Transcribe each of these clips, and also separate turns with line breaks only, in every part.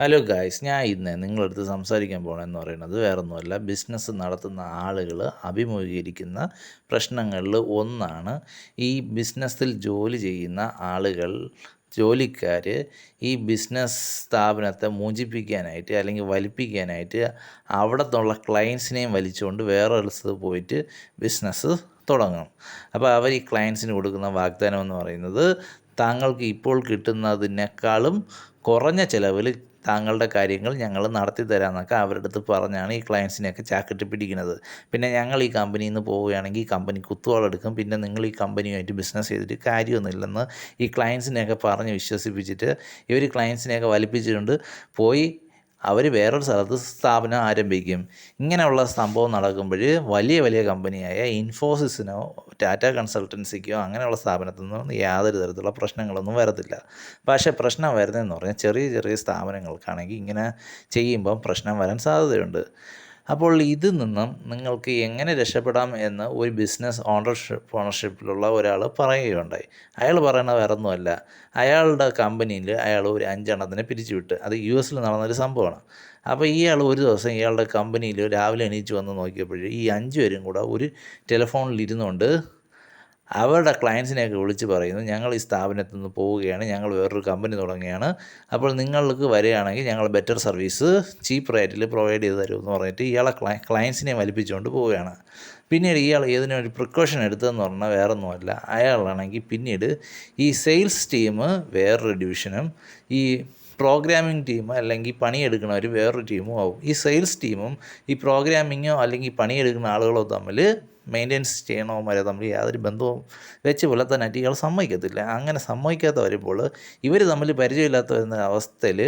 Hello guys ഞാൻ ഇന്ന് നിങ്ങളടുത്ത് സംസാരിക്കാൻ പോകണമെന്ന് പറയുന്നത് വേറൊന്നുമല്ല. ബിസിനസ് നടത്തുന്ന ആളുകൾ അഭിമുഖീകരിക്കുന്ന പ്രശ്നങ്ങളിൽ ഒന്നാണ് ഈ ബിസിനസ്സിൽ ജോലി ചെയ്യുന്ന ആളുകൾ ജോലിക്കാർ ഈ ബിസിനസ് സ്ഥാപനത്തെ മോചിപ്പിക്കാനായിട്ട് അല്ലെങ്കിൽ വലിപ്പിക്കാനായിട്ട് അവിടെ നിന്നുള്ള ക്ലയൻസിനെയും വലിച്ചുകൊണ്ട് വേറെ ഒരു സ്ഥലത്ത് പോയിട്ട് ബിസിനസ് തുടങ്ങും. അപ്പോൾ അവർ ഈ ക്ലയൻസിന് കൊടുക്കുന്ന വാഗ്ദാനം എന്ന് പറയുന്നത് താങ്കൾക്ക് ഇപ്പോൾ കിട്ടുന്നതിനേക്കാളും കുറഞ്ഞ ചിലവിൽ താങ്കളുടെ കാര്യങ്ങൾ ഞങ്ങൾ നടത്തി തരാമെന്നൊക്കെ അവരുടെ അടുത്ത് പറഞ്ഞാണ് ഈ ക്ലയൻസിനെയൊക്കെ ചാക്കറ്റ് പിടിക്കുന്നത്. പിന്നെ ഞങ്ങൾ ഈ കമ്പനിയിൽ നിന്ന് പോവുകയാണെങ്കിൽ ഈ കമ്പനി കുത്തുവാളെടുക്കും. പിന്നെ നിങ്ങൾ ഈ കമ്പനിയുമായിട്ട് ബിസിനസ് ചെയ്തിട്ട് കാര്യമൊന്നുമില്ലെന്ന് ഈ ക്ലയൻസിനെയൊക്കെ പറഞ്ഞ് വിശ്വസിപ്പിച്ചിട്ട് ഇവർ ക്ലയൻസിനെയൊക്കെ വലിപ്പിച്ചുകൊണ്ട് പോയി അവർ വേറൊരു സ്ഥലത്ത് സ്ഥാപനം ആരംഭിക്കും. ഇങ്ങനെയുള്ള സംഭവം നടക്കുമ്പോൾ വലിയ വലിയ കമ്പനിയായ ഇൻഫോസിസിനോ ടാറ്റ കൺസൾട്ടൻസിക്കോ അങ്ങനെയുള്ള സ്ഥാപനത്തിൽ നിന്നും യാതൊരു തരത്തിലുള്ള പ്രശ്നങ്ങളൊന്നും വരത്തില്ല. പക്ഷേ പ്രശ്നം വരുന്നതെന്ന് പറഞ്ഞാൽ ചെറിയ ചെറിയ സ്ഥാപനങ്ങൾക്കാണെങ്കിൽ ഇങ്ങനെ ചെയ്യുമ്പം പ്രശ്നം വരാൻ സാധ്യതയുണ്ട്. അപ്പോൾ ഇതിൽ നിന്നും നിങ്ങൾക്ക് എങ്ങനെ രക്ഷപ്പെടാം എന്ന് ഒരു ബിസിനസ് ഓണർഷിപ്പ് ഓണർഷിപ്പിലുള്ള ഒരാൾ പറയുകയുണ്ടായി. അയാൾ പറയുന്നത് വേറെ ഒന്നുമല്ല അയാളുടെ കമ്പനിയിൽ അയാൾ ഒരു അഞ്ചെണ്ണത്തിനെ പിരിച്ചുവിട്ട് അത് യു എസിൽ നടന്നൊരു സംഭവമാണ്. അപ്പോൾ ഇയാൾ ഒരു ദിവസം ഇയാളുടെ കമ്പനിയിൽ രാവിലെ എണീച്ച് വന്ന് നോക്കിയപ്പോൾ ഈ അഞ്ച് പേരും കൂടെ ഒരു ടെലിഫോണിൽ ഇരുന്നുകൊണ്ട് അവരുടെ ക്ലയൻസിനെയൊക്കെ വിളിച്ച് പറയുന്നു ഞങ്ങൾ ഈ സ്ഥാപനത്തിൽ നിന്ന് പോവുകയാണ് ഞങ്ങൾ വേറൊരു കമ്പനി തുടങ്ങുകയാണ്. അപ്പോൾ നിങ്ങൾക്ക് വരികയാണെങ്കിൽ ഞങ്ങൾ ബെറ്റർ സർവീസ് ചീപ്പ് റേറ്റിൽ പ്രൊവൈഡ് ചെയ്ത് തരുമെന്ന് പറഞ്ഞിട്ട് ഇയാളെ ക്ലയ ക്ലയൻസിനെ വലിപ്പിച്ചുകൊണ്ട് പോവുകയാണ്. പിന്നീട് ഇയാൾ ഏതിനും ഒരു പ്രിക്കോഷൻ എടുത്തതെന്ന് പറഞ്ഞാൽ വേറെ ഒന്നുമല്ല അയാളാണെങ്കിൽ പിന്നീട് ഈ സെയിൽസ് ടീം വേറൊരു ഡിവിഷനും ഈ പ്രോഗ്രാമിംഗ് ടീം അല്ലെങ്കിൽ പണിയെടുക്കുന്നവർ വേറൊരു ടീമും ആവും. ഈ സെയിൽസ് ടീമും ഈ പ്രോഗ്രാമിങ്ങോ അല്ലെങ്കിൽ പണിയെടുക്കുന്ന ആളുകളോ തമ്മിൽ മെയിന്റെനൻസ് ചെയ്യണവന്മാരെ തമ്മിൽ യാതൊരു ബന്ധവും വെച്ച് പുലർത്താനായിട്ട് ഇയാൾ സമ്മതിക്കത്തില്ല. അങ്ങനെ സമ്മതിക്കാത്ത വരുമ്പോൾ ഇവർ തമ്മിൽ പരിചയമില്ലാത്ത വരുന്ന അവസ്ഥയിൽ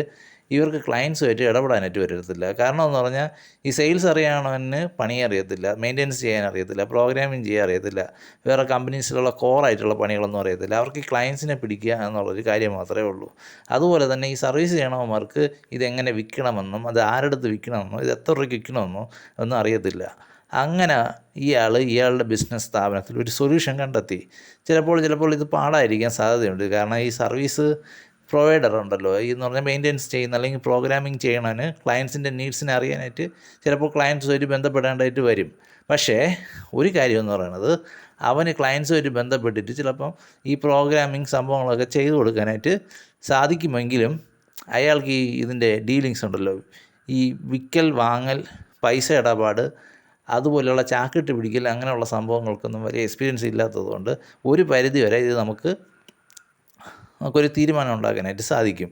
ഇവർക്ക് ക്ലയൻസുമായിട്ട് ഇടപെടാനായിട്ട് വരത്തില്ല. കാരണം എന്ന് പറഞ്ഞാൽ ഈ സെയിൽസ് അറിയണവന് പണി അറിയത്തില്ല മെയിന്റെനൻസ് ചെയ്യാൻ അറിയത്തില്ല പ്രോഗ്രാമിംഗ് ചെയ്യാൻ അറിയത്തില്ല വേറെ കമ്പനീസിലുള്ള കോറായിട്ടുള്ള പണികളൊന്നും അറിയത്തില്ല. അവർക്ക് ഈ ക്ലയൻസിനെ പിടിക്കുക എന്നുള്ളൊരു കാര്യം മാത്രമേ ഉള്ളൂ. അതുപോലെ തന്നെ ഈ സർവീസ് ചെയ്യണവന്മാർക്ക് ഇതെങ്ങനെ വിൽക്കണമെന്നും അത് ആരുടെ വിൽക്കണമെന്നും ഇത് എത്ര രൂപയ്ക്ക് വിൽക്കണമെന്നോ ഒന്നും അറിയത്തില്ല. അങ്ങനെ ഇയാൾ ഇയാളുടെ ബിസിനസ് സ്ഥാപനത്തിൽ ഒരു സൊല്യൂഷൻ കണ്ടെത്തി. ചിലപ്പോൾ ചിലപ്പോൾ ഇത് പാടായിരിക്കാൻ സാധ്യതയുണ്ട്. കാരണം ഈ സർവീസ് പ്രൊവൈഡർ ഉണ്ടല്ലോ. ഈ എന്ന് പറഞ്ഞാൽ മെയിന്റെനൻസ് ചെയ്യുന്ന അല്ലെങ്കിൽ പ്രോഗ്രാമിംഗ് ചെയ്യണതിന് ക്ലയൻസിന്റെ നീഡ്സിനെ അറിയാനായിട്ട് ചിലപ്പോൾ ക്ലയൻസുമായിട്ട് ബന്ധപ്പെടേണ്ടതായിട്ട് വരും. പക്ഷേ ഒരു കാര്യം എന്ന് പറയുന്നത് അവന് ക്ലയൻസുമായിട്ട് ബന്ധപ്പെട്ടിട്ട് ചിലപ്പം ഈ പ്രോഗ്രാമിംഗ് സംഭവങ്ങളൊക്കെ ചെയ്തു കൊടുക്കാനായിട്ട് സാധിക്കുമെങ്കിലും അയാൾക്ക് ഈ ഇതിന്റെ ഡീലിങ്സ് ഉണ്ടല്ലോ. ഈ വിക്കൽ വാങ്ങൽ പൈസ ഇടപാട് അതുപോലെയുള്ള ചാക്കിട്ട് പിടിക്കൽ അങ്ങനെയുള്ള സംഭവങ്ങൾക്കൊന്നും വലിയ എക്സ്പീരിയൻസ് ഇല്ലാത്തതുകൊണ്ട് ഒരു പരിധി വരെ ഇത് നമുക്ക് നമുക്കൊരു തീരുമാനം ഉണ്ടാക്കാനായിട്ട് സാധിക്കും.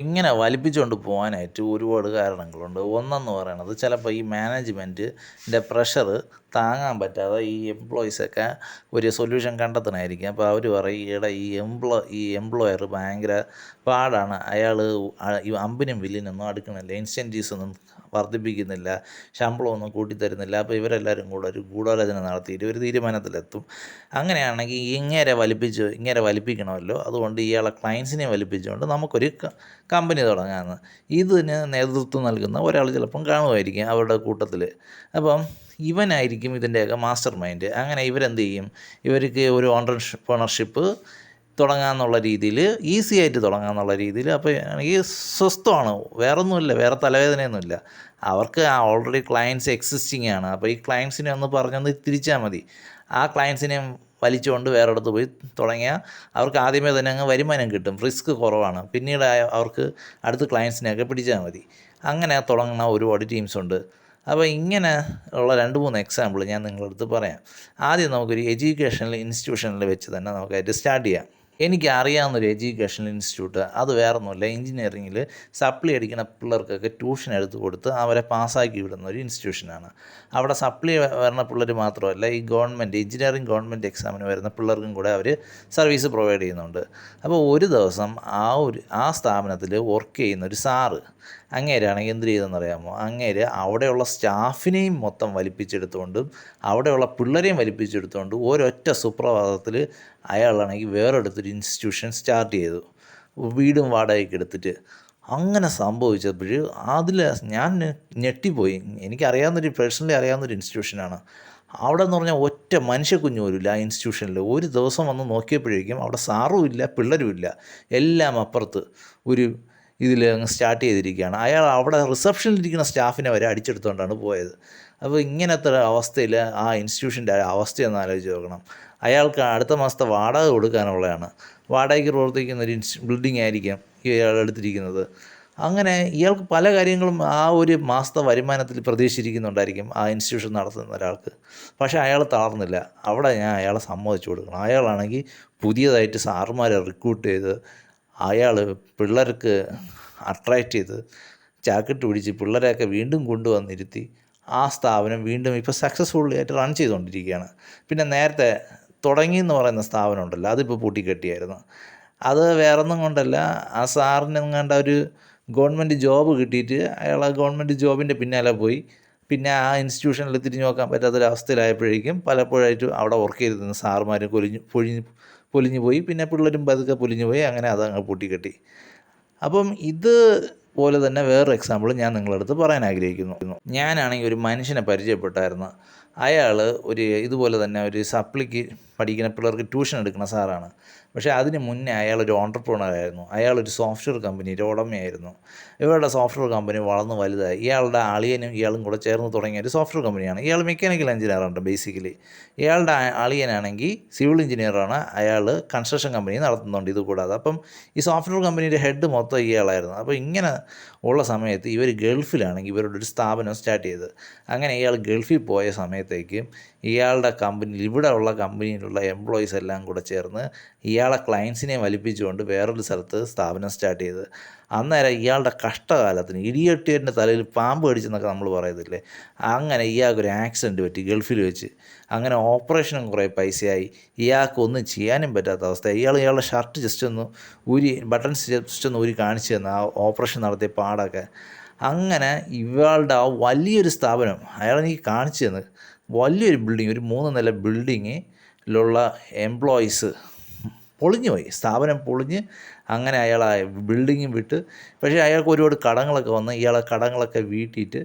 ഇങ്ങനെ വലിപ്പിച്ചുകൊണ്ട് പോകാനായിട്ട് ഒരുപാട് കാരണങ്ങളുണ്ട്. ഒന്നെന്ന് പറയണത് ചിലപ്പോൾ ഈ മാനേജ്മെന്റിന്റെ പ്രഷർ താങ്ങാൻ പറ്റാതെ ഈ എംപ്ലോയീസൊക്കെ ഒരു സൊല്യൂഷൻ കണ്ടെത്തണമായിരിക്കും അപ്പോൾ അവർ പറയും ഈയിടെ ഈ എംപ്ലോ ഈ എംപ്ലോയർ ഭയങ്കര പാടാണ്. അയാൾ അമ്പിനും വില്ലിനൊന്നും അടുക്കണില്ല. ഇൻസെന്റീവ്സ് ഒന്നും വർദ്ധിപ്പിക്കുന്നില്ല ശമ്പളമൊന്നും കൂട്ടിത്തരുന്നില്ല അപ്പോൾ ഇവരെല്ലാവരും കൂടെ ഒരു ഗൂഢാലോചന നടത്തിയിട്ട് ഒരു തീരുമാനത്തിലെത്തും. അങ്ങനെയാണെങ്കിൽ ഇങ്ങനെ വലിപ്പിച്ച് ഇങ്ങനെ വലിപ്പിക്കണമല്ലോ. അതുകൊണ്ട് ഇയാളെ ക്ലയൻസിനെ വലിപ്പിച്ചുകൊണ്ട് നമുക്കൊരു കമ്പനി തുടങ്ങാമെന്ന്. ഇതിന് നേതൃത്വം നൽകുന്ന ഒരാൾ ചിലപ്പം കാണുമായിരിക്കും അവരുടെ കൂട്ടത്തിൽ അപ്പം ഇവനായിരിക്കും ഇതിന്റെയൊക്കെ മാസ്റ്റർ മൈൻഡ് അങ്ങനെ ഇവരെന്ത് ചെയ്യും? ഇവർക്ക് ഒരു ഓണർഷിപ്പ് തുടങ്ങാമെന്നുള്ള രീതിയിൽ ഈസി ആയിട്ട് തുടങ്ങാമെന്നുള്ള രീതിയിൽ. അപ്പോൾ എനിക്ക് സ്വസ്ഥമാണ്. വേറൊന്നുമില്ല. വേറെ തലവേദനയൊന്നുമില്ല. അവർക്ക് ഓൾറെഡി ക്ലയൻസ് എക്സിസ്റ്റിംഗ് ആണ്. അപ്പോൾ ഈ ക്ലയൻസിനെ ഒന്ന് പറഞ്ഞൊന്ന് തിരിച്ചാൽ മതി. ആ ക്ലയൻസിനെ വലിച്ചുകൊണ്ട് വേറെ അടുത്ത് പോയി തുടങ്ങിയാൽ അവർക്ക് ആദ്യമേ തന്നെ അങ്ങ് വരുമാനം കിട്ടും. റിസ്ക് കുറവാണ്. പിന്നീട് അവർക്ക് അടുത്ത ക്ലയൻസിനെയൊക്കെ പിടിച്ചാൽ മതി. അങ്ങനെ തുടങ്ങുന്ന ഒരുപാട് ടീംസ് ഉണ്ട്. അപ്പോൾ ഇങ്ങനെ ഉള്ള രണ്ട് മൂന്ന് എക്സാമ്പിൾ ഞാൻ നിങ്ങളുടെ അടുത്ത് പറയാം. ആദ്യം നമുക്കൊരു എഡ്യൂക്കേഷണൽ ഇൻസ്റ്റിറ്റ്യൂഷനിൽ വെച്ച് തന്നെ നമുക്കായിട്ട് സ്റ്റാർട്ട് ചെയ്യാം. എനിക്ക് അറിയാവുന്ന ഒരു എഡ്യൂക്കേഷണൽ ഇൻസ്റ്റിറ്റ്യൂട്ട് അത് വേറെ ഒന്നുമില്ല എഞ്ചിനീയറിങ്ങിൽ സപ്ലി അടിക്കുന്ന പിള്ളേർക്കൊക്കെ ട്യൂഷൻ എടുത്ത് കൊടുത്ത് അവരെ പാസ്സാക്കി വിടുന്ന ഒരു ഇൻസ്റ്റിറ്റ്യൂഷനാണ്. അവിടെ സപ്ലി വരുന്ന പിള്ളേർ മാത്രമല്ല ഈ ഗവൺമെന്റ് എഞ്ചിനീയറിംഗ് ഗവൺമെന്റ് എക്സാമിന് വരുന്ന പിള്ളേർക്കും കൂടെ അവർ സർവീസ് പ്രൊവൈഡ് ചെയ്യുന്നുണ്ട്. അപ്പോൾ ഒരു ദിവസം ആ ഒരു ആ സ്ഥാപനത്തിൽ വർക്ക് ചെയ്യുന്ന ഒരു സാറ് അങ്ങേരാണെങ്കിൽ എന്ത് ചെയ്തെന്ന് അറിയാമോ? അങ്ങേര് അവിടെയുള്ള സ്റ്റാഫിനെയും മൊത്തം വലിപ്പിച്ചെടുത്തുകൊണ്ടും അവിടെയുള്ള പിള്ളേരെയും വലിപ്പിച്ചെടുത്തുകൊണ്ടും ഒരൊറ്റ സുപ്രഭാതത്തിൽ അയാളാണെങ്കിൽ വേറെടുത്തൊരു ഇൻസ്റ്റിറ്റ്യൂഷൻ സ്റ്റാർട്ട് ചെയ്തു. വീടും വാടകയ്ക്ക് എടുത്തിട്ട് അങ്ങനെ സംഭവിച്ചപ്പോൾ അതിൽ ഞാൻ ഞെട്ടിപ്പോയി. എനിക്കറിയാവുന്നൊരു പേഴ്സണലി അറിയാവുന്നൊരു ഇൻസ്റ്റിറ്റ്യൂഷനാണ് അവിടെ എന്ന് പറഞ്ഞാൽ ഒറ്റ മനുഷ്യ കുഞ്ഞു പോലും ആ ഇൻസ്റ്റിറ്റ്യൂഷനിൽ ഒരു ദിവസം വന്ന് നോക്കിയപ്പോഴേക്കും അവിടെ സാറും ഇല്ല പിള്ളേരും ഇല്ല. എല്ലാം അപ്പുറത്ത് ഒരു ഇതിൽ അങ്ങ് സ്റ്റാർട്ട് ചെയ്തിരിക്കുകയാണ്. അയാൾ അവിടെ റിസപ്ഷനിൽ ഇരിക്കുന്ന സ്റ്റാഫിനെ വരെ അടിച്ചെടുത്തുകൊണ്ടാണ് പോയത്. അപ്പോൾ ഇങ്ങനത്തെ അവസ്ഥയിൽ ആ ഇൻസ്റ്റിറ്റ്യൂഷന്റെ അവസ്ഥയൊന്ന് ആലോചിച്ച് നോക്കണം. അയാൾക്ക് അടുത്ത മാസത്തെ വാടക കൊടുക്കാനുള്ളതാണ്. വാടകയ്ക്ക് പ്രവർത്തിക്കുന്ന ഒരു ബിൽഡിംഗ് ആയിരിക്കാം ഇയാൾ എടുത്തിരിക്കുന്നത്. അങ്ങനെ ഇയാൾക്ക് പല കാര്യങ്ങളും ആ ഒരു മാസത്തെ വരുമാനത്തിൽ പ്രതീക്ഷിച്ചിരിക്കുന്നുണ്ടായിരിക്കും ആ ഇൻസ്റ്റിറ്റ്യൂഷൻ നടത്തുന്ന ഒരാൾക്ക്. പക്ഷേ അയാൾ തളർന്നില്ല. അവിടെ ഞാൻ അയാളെ സമ്മതിച്ചു കൊടുക്കണം. അയാളാണെങ്കിൽ പുതിയതായിട്ട് സാറുമാരെ റിക്രൂട്ട് ചെയ്ത് അയാൾ പിള്ളേർക്ക് അട്രാക്റ്റ് ചെയ്ത് ചാക്കിട്ട് പിടിച്ച് പിള്ളേരെയൊക്കെ വീണ്ടും കൊണ്ടുവന്നിരുത്തി ആ സ്ഥാപനം വീണ്ടും ഇപ്പോൾ സക്സസ്ഫുള്ളി ആയിട്ട് റൺ ചെയ്തുകൊണ്ടിരിക്കുകയാണ്. പിന്നെ നേരത്തെ തുടങ്ങി എന്ന് പറയുന്ന സ്ഥാപനം ഉണ്ടല്ലോ അതിപ്പോൾ പൂട്ടിക്കെട്ടിയായിരുന്നു. അത് വേറൊന്നും കൊണ്ടല്ല. ആ സാറിന് എങ്ങാണ്ട് ഒരു ഗവൺമെന്റ് ജോബ് കിട്ടിയിട്ട് അയാൾ ആ ഗവൺമെന്റ് ജോബിന്റെ പിന്നാലെ പോയി. പിന്നെ ആ ഇൻസ്റ്റിറ്റ്യൂഷനിൽ തിരിഞ്ഞു നോക്കാൻ പറ്റാത്തൊരവസ്ഥയിലായപ്പോഴേക്കും പലപ്പോഴായിട്ട് അവിടെ വർക്ക് ചെയ്തിരുന്ന സാറുമാരും കൊലിഞ്ഞു പൊഴിഞ്ഞ് പൊലിഞ്ഞു പോയി. പിന്നെ പിള്ളേരും പതുക്കെ പൊലിഞ്ഞു പോയി. അങ്ങനെ അതങ്ങ് പൂട്ടിക്കെട്ടി. അപ്പം ഇത് പോലെ തന്നെ വേറൊരു എക്സാമ്പിൾ ഞാൻ നിങ്ങളടുത്ത് പറയാൻ ആഗ്രഹിക്കുന്നു. ഞാനാണെങ്കിൽ ഒരു മനുഷ്യനെ പരിചയപ്പെട്ടായിരുന്നു. അയാൾ ഒരു ഇതുപോലെ തന്നെ ഒരു സപ്ലിക്ക് പഠിക്കുന്ന പിള്ളേർക്ക് ട്യൂഷൻ എടുക്കുന്ന സാറാണ്. പക്ഷേ അതിന് മുന്നേ ഓണ്ടർപ്രണർ ആയിരുന്നു. അയാളൊരു സോഫ്റ്റ്വെയർ കമ്പനിയുടെ ഉടമയായിരുന്നു. ഇവരുടെ സോഫ്റ്റ്വെയർ കമ്പനി വളർന്ന് വലുതായി. ഇയാളുടെ അളിയനും ഇയാളും കൂടെ ചേർന്ന് തുടങ്ങിയ ഒരു സോഫ്റ്റ്വെയർ കമ്പനിയാണ് ഇയാൾ മെക്കാനിക്കൽ എഞ്ചിനീയറാണ് ബേസിക്കലി ഇയാളുടെ അളിയനാണെങ്കിൽ സിവിൽ എഞ്ചിനീയറാണ് അയാൾ കൺസ്ട്രക്ഷൻ കമ്പനി നടത്തുന്നുണ്ട് ഇത് കൂടാതെ അപ്പം ഈ സോഫ്റ്റ്വെയർ കമ്പനിയുടെ ഹെഡ് മൊത്തം ഇയാളായിരുന്നു. അപ്പോൾ ഇങ്ങനെ ഉള്ള സമയത്ത് ഇവർ ഗൾഫിലാണെങ്കിൽ ഇവരുടെ ഒരു സ്ഥാപനം സ്റ്റാർട്ട് ചെയ്ത്. അങ്ങനെ ഇയാൾ ഗൾഫിൽ പോയ സമയത്തേക്കും ഇയാളുടെ കമ്പനിയിൽ ഇവിടെ ഉള്ള കമ്പനിയിലുള്ള എംപ്ലോയീസ് എല്ലാം കൂടെ ചേർന്ന് ഇയാളെ ക്ലയൻസിനെ വലിപ്പിച്ചുകൊണ്ട് വേറൊരു സ്ഥലത്ത് സ്ഥാപനം സ്റ്റാർട്ട് ചെയ്ത് അന്നേരം ഇയാളുടെ കഷ്ടകാലത്തിന് ഇടിയട്ടിയന്റെ തലയിൽ പാമ്പ് കടിച്ചെന്നൊക്കെ നമ്മൾ പറയത്തില്ലേ? അങ്ങനെ ഇയാൾക്കൊരു ആക്സിഡന്റ് പറ്റി ഗൾഫിൽ വെച്ച്. അങ്ങനെ ഓപ്പറേഷനും കുറേ പൈസയായി. ഇയാൾക്കൊന്നും ചെയ്യാനും പറ്റാത്ത അവസ്ഥ. ഇയാൾ ഇയാളുടെ ഷർട്ട് ജസ്റ്റ് ഒന്ന് ഊരി ബട്ടൺസ് ജസ്റ്റ് ഒന്ന് ഊരി കാണിച്ചു തന്നു ആ ഓപ്പറേഷൻ നടത്തിയ പാടൊക്കെ. അങ്ങനെ ഇയാളുടെ ആ വലിയൊരു സ്ഥാപനം അയാളെനിക്ക് കാണിച്ചു തന്നു. വലിയൊരു ബിൽഡിങ് ഒരു മൂന്ന് നില ബിൽഡിങ്ങിലുള്ള എംപ്ലോയീസ് പൊളിഞ്ഞുപോയി സ്ഥാപനം പൊളിഞ്ഞ് അങ്ങനെ അയാൾ ബിൽഡിങ്ങും വിട്ട് പക്ഷേ അയാൾക്ക് ഒരുപാട് കടങ്ങളൊക്കെ വന്ന് ഇയാളെ കടങ്ങളൊക്കെ വീട്ടിയിട്ട്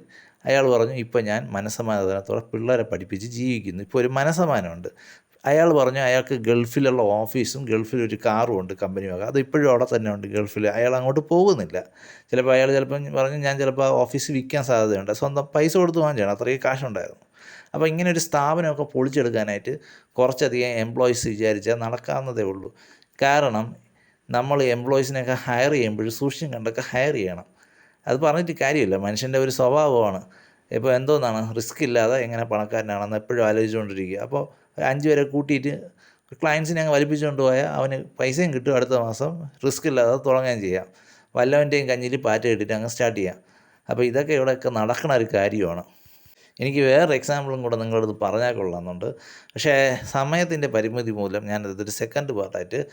അയാൾ പറഞ്ഞു ഇപ്പം ഞാൻ മനസ്സമാധാനത്തോടെ പിള്ളേരെ പഠിപ്പിച്ച് ജീവിക്കുന്നു. ഇപ്പോൾ ഒരു മനസ്സമാനമുണ്ട് അയാൾ പറഞ്ഞു അയാൾക്ക് ഗൾഫിലുള്ള ഓഫീസും ഗൾഫിൽ ഒരു കാറും ഉണ്ട് കമ്പനി വക. അത് ഇപ്പോഴും അവിടെ തന്നെ ഉണ്ട് ഗൾഫിൽ. അയാൾ അങ്ങോട്ട് പോകുന്നില്ല. ചിലപ്പോൾ അയാൾ ചിലപ്പം പറഞ്ഞു ഞാൻ ചിലപ്പോൾ ആ ഓഫീസ് വിൽക്കാൻ സാധ്യതയുണ്ട്. സ്വന്തം പൈസ കൊടുത്ത് വാങ്ങിച്ചാണ് അത്രയും കാശുണ്ടായിരുന്നു. അപ്പോൾ ഇങ്ങനെ ഒരു സ്ഥാപനമൊക്കെ പൊളിച്ചെടുക്കാനായിട്ട് കുറച്ചധികം എംപ്ലോയീസ് വിചാരിച്ചാൽ നടക്കാവുന്നതേ ഉള്ളൂ. കാരണം നമ്മൾ എംപ്ലോയീസിനെയൊക്കെ ഹയർ ചെയ്യുമ്പോൾ സൂക്ഷ്യം കണ്ടൊക്കെ ഹയർ ചെയ്യണം. അത് പറഞ്ഞിട്ട് കാര്യമില്ല. മനുഷ്യന്റെ ഒരു സ്വഭാവമാണ്. ഇപ്പോൾ എന്തോന്നാണ്? റിസ്ക് ഇല്ലാതെ എങ്ങനെ പണക്കാരനാണെന്ന് എപ്പോഴും ആലോചിച്ചുകൊണ്ടിരിക്കുക. അപ്പോൾ അഞ്ച് പേരെ കൂട്ടിയിട്ട് ക്ലയൻസിനെ അങ്ങ് വലിപ്പിച്ചുകൊണ്ട് പോയാൽ അവന് പൈസയും കിട്ടും അടുത്ത മാസം. റിസ്ക് ഇല്ലാതെ തുടങ്ങുകയും ചെയ്യാം. വല്ലവന്റെയും കഞ്ഞിൽ പാറ്റ ഇട്ടിട്ട് അങ്ങ് സ്റ്റാർട്ട് ചെയ്യാം. അപ്പോൾ ഇതൊക്കെ ഇവിടെയൊക്കെ നടക്കുന്ന ഒരു കാര്യമാണ്. എനിക്ക് വേറെ എക്സാമ്പിളും കൂടെ നിങ്ങളടുത്ത് പറഞ്ഞാൽ കൊള്ളാമെന്നുണ്ട്. പക്ഷേ സമയത്തിന്റെ പരിമിതി മൂലം ഞാൻ ഞാനതൊരു സെക്കൻഡ് പാർട്ടായിട്ട്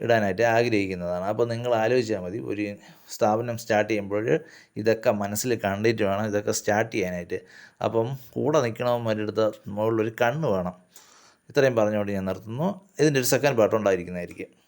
ഇടാനായിട്ട് ആഗ്രഹിക്കുന്നതാണ്. അപ്പോൾ നിങ്ങൾ ആലോചിച്ചാൽ മതി. ഒരു സ്ഥാപനം സ്റ്റാർട്ട് ചെയ്യുമ്പോൾ ഇതൊക്കെ മനസ്സിൽ കണ്ടിട്ട് വേണം ഇതൊക്കെ സ്റ്റാർട്ട് ചെയ്യാനായിട്ട്. അപ്പം കൂടെ നിൽക്കണവന്മാരുടെ അടുത്ത് മുകളിലൊരു കണ്ണ് വേണം. ഇത്രയും പറഞ്ഞുകൊണ്ട് ഞാൻ നിർത്തുന്നു. ഇതിന്റെ ഒരു സെക്കൻഡ് പാർട്ട് ഉണ്ടായിരിക്കുന്നതായിരിക്കും.